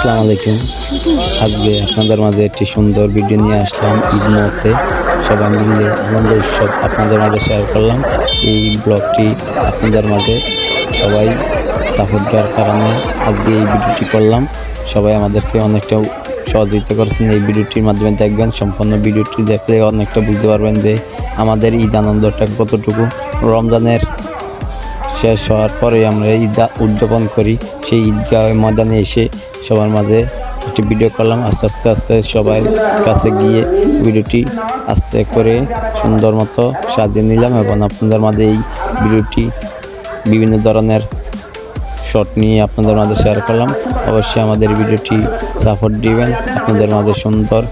আসসালামু আলাইকুম। আজকে আপনাদের মাঝে একটি সুন্দর ভিডিও নিয়ে আসলাম ঈদ মুহূর্তে। সবাই মিলে আনন্দ উৎসব আপনাদের মাঝে শেয়ার করলাম। এই ব্লগটি আপনাদের মাঝে সবাই সাপোর্ট দেওয়ার কারণে আজকে এই ভিডিওটি করলাম। সবাই আমাদেরকে অনেকটা সহযোগিতা করেছেন। এই ভিডিওটির মাধ্যমে দেখবেন সম্পূর্ণ ভিডিওটি দেখলে অনেকটা বুঝতে পারবেন যে আমাদের ঈদ আনন্দটা কতটুকু। রমজানের শেষ হওয়ার পরে আমরা ঈদ উদযাপন করি। সেই ঈদগাহ ময়দানে এসে সবার মাঝে একটি ভিডিও করলাম। আস্তে আস্তে আস্তে সবাই কাছে গিয়ে ভিডিওটি আস্তে করে সুন্দর মতো সাজিয়ে নিলাম এবং আপনাদের মাঝে এই ভিডিওটি বিভিন্ন ধরনের শট নিয়ে আপনাদের মাঝে শেয়ার করলাম। অবশ্যই আমাদের ভিডিওটি সাপোর্ট দিবেন। আপনাদের মাঝে সুন্দর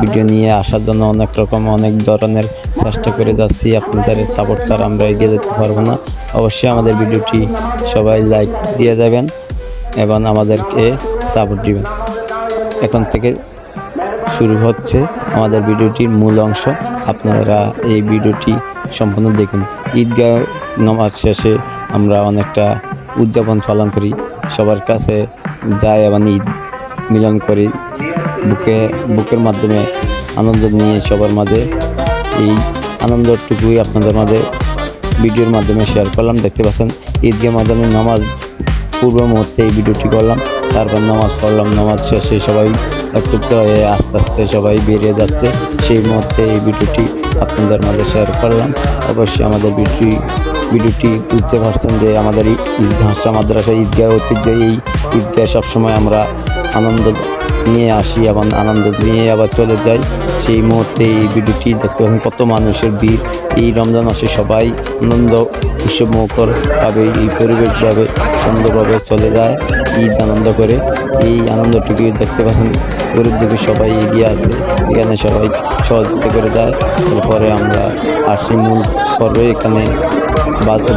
ভিডিও নিয়ে আসার জন্য অনেক রকম, অনেক ধরনের চেষ্টা করে যাচ্ছি। আপনাদের সাপোর্ট ছাড়া আমরা এগিয়ে যেতে পারব না। অবশ্যই আমাদের ভিডিওটি সবাই লাইক দিয়ে যাবেন এবং আমাদেরকে সাপোর্ট দিবেন। এখন থেকে শুরু হচ্ছে আমাদের ভিডিওটির মূল অংশ। আপনারা এই ভিডিওটি সম্পূর্ণ দেখুন। ঈদগাহ নামাজ শেষে আমরা অনেকটা উদযাপন পালন করি। সবার কাছে যাই এবং ঈদ মিলন করি। বুকে, বুকের মাধ্যমে আনন্দ নিয়ে সবার মাঝে এই আনন্দটুকুই আপনাদের মাঝে ভিডিওর মাধ্যমে শেয়ার করলাম। দেখতে পাচ্ছেন, ঈদগাহ ময়দানে নামাজ পূর্ব মুহূর্তে এই ভিডিওটি করলাম। তারপর নামাজ পড়লাম, নামাজ শেষে সবাই একত্রিত হয়ে আস্তে আস্তে সবাই বেরিয়ে যাচ্ছে। সেই মুহূর্তে এই ভিডিওটি আপনাদের মাঝে শেয়ার করলাম। অবশ্যই আমাদের ভিডিওটি ভিডিওটি বুঝতে পারছেন যে আমাদের এই ঈদগাহ মাদ্রাসা, ঈদগাহ ঐতিহ্য, এই ঈদগাহ সবসময় আমরা আনন্দ নিয়ে আসি এবং আনন্দ নিয়ে আবার চলে যাই। সেই মুহূর্তে এই ভিডিওটি দেখতে পাচ্ছেন কত মানুষের ভিড় এই রমজান মাসে সবাই আনন্দ উৎসব মুখর ভাবে, এই পরিবেশভাবে সুন্দরভাবে চলে যায়, ঈদ আনন্দ করে। এই আনন্দটুকু দেখতে পাচ্ছেন, গরিব দুঃখী সবাই এগিয়ে আছে। এখানে সবাই সহযোগিতা করে দেয় এরপরে আমরা আসি মূল পর্বে। এখানে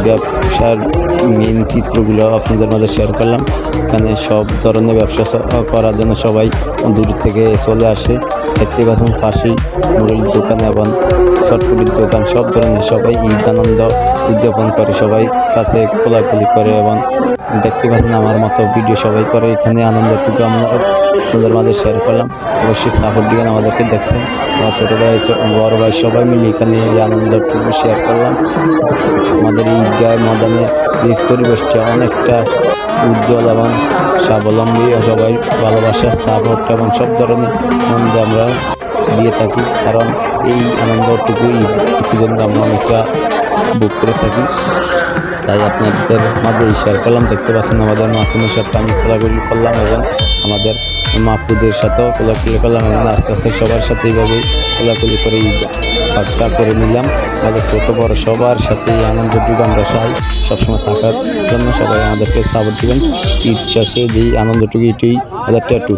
ব্যবসার মেন চিত্রগুলো আপনাদের মাঝে শেয়ার করলাম। এখানে সব ধরনের ব্যবসা করার জন্য সবাই দূর থেকে চলে আসে। দেখতে পাচ্ছেন পাশেই মুরলির দোকান এবং চটপুরির দোকান, সব ধরনের সবাই ঈদ আনন্দ উদযাপন করে, সবাই কাছে খোলাখুলি করে এবং দেখতে পাচ্ছেন আমার মতো ভিডিও সবাই করে। এখানে আনন্দটুকু আমরা আপনাদের মাঝে শেয়ার করলাম। অবশ্যই সাপোর্ট দিবেন আমাদেরকে দেখছেন। আমার ছোটো ভাই বড় ভাই সবাই মিলে এখানে এই আনন্দটুকু শেয়ার করলাম। আমাদের এই ঈদগাহ ময়দানে এই পরিবেশটা অনেকটা উজ্জ্বল এবং স্বাবলম্বী। সবাই ভালোবাসা সাপোর্ট এবং সব ধরনের আনন্দ আমরা দিয়ে থাকি, কারণ এই আনন্দটুকু ঈদ পর্যন্ত আমরা অনেকটা বুক করে থাকি। তাই আপনাদের মাঝে শেয়ার করলাম, দেখতে পাচ্ছেন আমাদের মাসুমের সাথে আমি খোলাখুলি করলাম এবং আমাদের মাহফুদের সাথেও খোলাখুলি করলাম এবং আস্তে আস্তে সবার সাথে এইভাবে খোলাখুলি করে ভাগটা করে নিলাম। আমাদের ছোট বড় সবার সাথে এই আনন্দটুকু আমরা চাই সবসময় থাকার জন্য সবাই আমাদেরকে সাপোর্ট দিবেন। ঈদ শেষে যেই আনন্দটুকু এটাই আমাদের ট্যাটু